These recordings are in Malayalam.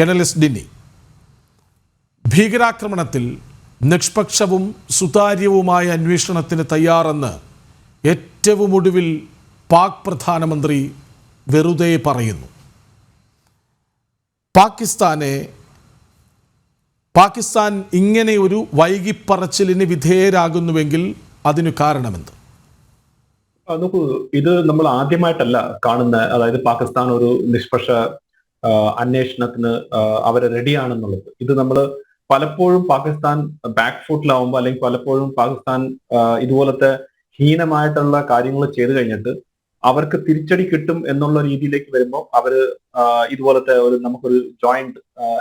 കെനലിസ് ഡിന്നി. ഭീകരാക്രമണത്തിൽ നിഷ്പക്ഷവും സുതാര്യവുമായ അന്വേഷണത്തിന് തയ്യാറെന്ന് ഏറ്റവും ഒടുവിൽ പാക് പ്രധാനമന്ത്രി വെറുതെ പറയുന്നു. പാകിസ്ഥാനെ പാകിസ്ഥാൻ ഇങ്ങനെ ഒരു വൈകിപ്പറച്ചിലിന് വിധേയരാകുന്നുവെങ്കിൽ അതിനു കാരണമെന്ത്? നോക്കൂ ഇത് നമ്മൾ ആദ്യമായിട്ടല്ല കാണുന്ന അതായത് പാകിസ്ഥാൻ ഒരു നിഷ്പക്ഷ അന്വേഷണത്തിന് അവർ റെഡി റെഡിയാണെന്നുള്ളത്. ഇത് നമ്മൾ പലപ്പോഴും പാകിസ്ഥാൻ ബാക്ക് ഫുട്ടിലാവുമ്പോൾ അല്ലെങ്കിൽ പലപ്പോഴും പാകിസ്ഥാൻ ഇതുപോലത്തെ ഹീനമായിട്ടുള്ള കാര്യങ്ങൾ ചെയ്തു കഴിഞ്ഞിട്ട് അവർക്ക് തിരിച്ചടി കിട്ടും എന്നുള്ള രീതിയിലേക്ക് വരുമ്പോൾ അവർ ഇതുപോലത്തെ ഒരു നമുക്കൊരു ജോയിന്റ്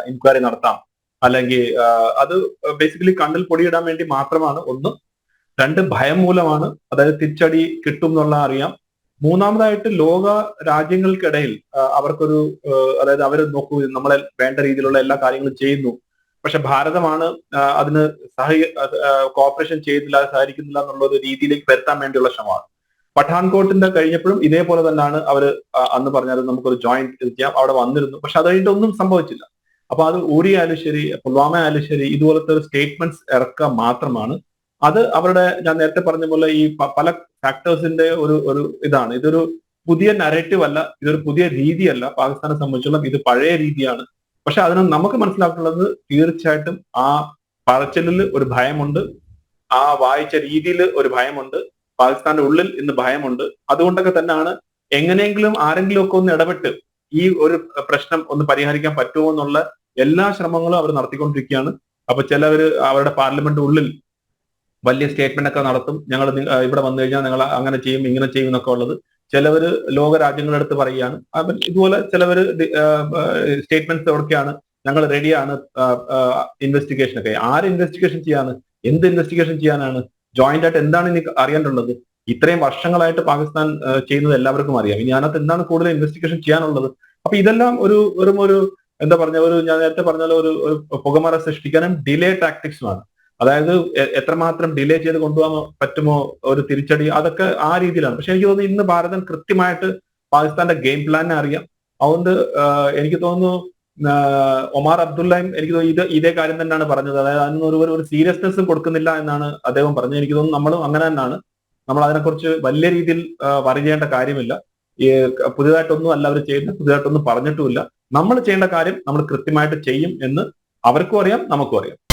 എൻക്വയറി നടത്താം. അല്ലെങ്കിൽ അത് ബേസിക്കലി കണ്ണിൽ പൊടിയിടാൻ വേണ്ടി മാത്രമാണ്. ഒന്ന് രണ്ട് ഭയം മൂലമാണ്. അതായത് തിരിച്ചടി കിട്ടും എന്നുള്ള അറിയാം. മൂന്നാമതായിട്ട് ലോക രാജ്യങ്ങൾക്കിടയിൽ അവർക്കൊരു അതായത് അവർ നോക്കൂ നമ്മളെ വേണ്ട രീതിയിലുള്ള എല്ലാ കാര്യങ്ങളും ചെയ്യുന്നു. പക്ഷെ ഭാരതമാണ് അതിന് സഹ കോപ്പറേഷൻ ചെയ്യുന്നില്ല സഹകരിക്കുന്നില്ല എന്നുള്ള ഒരു രീതിയിലേക്ക് വരുത്താൻ വേണ്ടിയുള്ള ശ്രമമാണ്. പഠാൻകോട്ടിന്റെ കഴിഞ്ഞപ്പോഴും ഇതേപോലെ തന്നെയാണ് അവർ അന്ന് പറഞ്ഞത് നമുക്കൊരു ജോയിന്റ് ചെയ്യാം അവിടെ വന്നിരുന്നു. പക്ഷെ അത് കഴിഞ്ഞിട്ടൊന്നും സംഭവിച്ചില്ല. അപ്പൊ അത് ഊരി ആയാലും ശരി പുൽവാമ ആയാലും ശരി ഇതുപോലത്തെ ഒരു സ്റ്റേറ്റ്മെന്റ്സ് ഇറക്കുക മാത്രമാണ് അത് അവരുടെ ഞാൻ നേരത്തെ പറഞ്ഞ പോലെ ഈ പല ഫാക്ടേഴ്സിന്റെ ഒരു ഒരു ഇതാണ്. ഇതൊരു പുതിയ നരേറ്റീവ് അല്ല ഇതൊരു പുതിയ രീതിയല്ല പാകിസ്ഥാനെ സംബന്ധിച്ചുള്ള ഇത് പഴയ രീതിയാണ്. പക്ഷെ അതിന് നമുക്ക് മനസ്സിലാക്കുന്നത് തീർച്ചയായിട്ടും ആ പറച്ചിലിൽ ഒരു ഭയമുണ്ട് ആ വായിച്ച രീതിയിൽ ഒരു ഭയമുണ്ട് പാകിസ്ഥാന്റെ ഉള്ളിൽ ഇന്ന് ഭയമുണ്ട്. അതുകൊണ്ടൊക്കെ തന്നെയാണ് എങ്ങനെയെങ്കിലും ആരെങ്കിലും ഒക്കെ ഒന്ന് ഇടപെട്ട് ഈ ഒരു പ്രശ്നം ഒന്ന് പരിഹരിക്കാൻ പറ്റുമോ എന്നുള്ള എല്ലാ ശ്രമങ്ങളും അവർ നടത്തിക്കൊണ്ടിരിക്കുകയാണ്. അപ്പൊ ചിലവര് അവരുടെ പാർലമെന്റ് ഉള്ളിൽ വലിയ സ്റ്റേറ്റ്മെന്റ് ഒക്കെ നടത്തും. ഞങ്ങൾ ഇവിടെ വന്നു കഴിഞ്ഞാൽ നിങ്ങൾ അങ്ങനെ ചെയ്യും ഇങ്ങനെ ചെയ്യും എന്നൊക്കെ ഉള്ളത്. ചിലവര് ലോക രാജ്യങ്ങളുടെ അടുത്ത് പറയുകയാണ്. ഇതുപോലെ ചിലവര് സ്റ്റേറ്റ്മെന്റ്സ് എവിടെയാണ് ഞങ്ങൾ റെഡിയാണ് ഇൻവെസ്റ്റിഗേഷൻ ഒക്കെ. ആര് ഇൻവെസ്റ്റിഗേഷൻ ചെയ്യാണ് എന്ത് ഇൻവെസ്റ്റിഗേഷൻ ചെയ്യാനാണ്? ജോയിന്റ് ആയിട്ട് എന്താണ് ഇനി അറിയേണ്ടുള്ളത് ഇത്രയും വർഷങ്ങളായിട്ട് പാകിസ്ഥാൻ ചെയ്യുന്നത് എല്ലാവർക്കും അറിയാം. ഇനി അതിനകത്ത് എന്താണ് കൂടുതൽ ഇൻവെസ്റ്റിഗേഷൻ ചെയ്യാനുള്ളത്? അപ്പൊ ഇതെല്ലാം ഒരു ഒരു ഒരു എന്താ പറഞ്ഞ ഒരു ഞാൻ നേരത്തെ പറഞ്ഞ ഒരു ഒരു പുകമറ സൃഷ്ടിക്കാനും ഡിലേ ടാക്ടിക്സുമാണ് അതായത് എത്രമാത്രം ഡിലേ ചെയ്ത് കൊണ്ടുപോകാൻ പറ്റുമോ ഒരു തിരിച്ചടി അതൊക്കെ ആ രീതിയിലാണ്. പക്ഷെ എനിക്ക് തോന്നുന്നു ഇന്ന് ഭാരതം കൃത്യമായിട്ട് പാകിസ്ഥാന്റെ ഗെയിം പ്ലാനെ അറിയാം. അതുകൊണ്ട് എനിക്ക് തോന്നുന്നു ഒമാർ അബ്ദുള്ളയും എനിക്ക് തോന്നുന്നു ഇത് ഇതേ കാര്യം തന്നെയാണ് പറഞ്ഞത്. അതായത് അതിന് ഒരു ഒരു- സീരിയസ്നെസ്സും കൊടുക്കുന്നില്ല എന്നാണ് അദ്ദേഹം പറഞ്ഞത്. എനിക്ക് തോന്നുന്നു നമ്മളും അങ്ങനെ തന്നെയാണ്. നമ്മൾ അതിനെക്കുറിച്ച് വലിയ രീതിയിൽ വറി ചെയ്യേണ്ട കാര്യമില്ല. ഈ പുതിയതായിട്ടൊന്നും അല്ല അവർ ചെയ്യുന്നത് പുതിയതായിട്ടൊന്നും പറഞ്ഞിട്ടുമില്ല. നമ്മൾ ചെയ്യേണ്ട കാര്യം നമ്മൾ കൃത്യമായിട്ട് ചെയ്യും എന്ന് അവർക്കും അറിയാം നമുക്കും അറിയാം.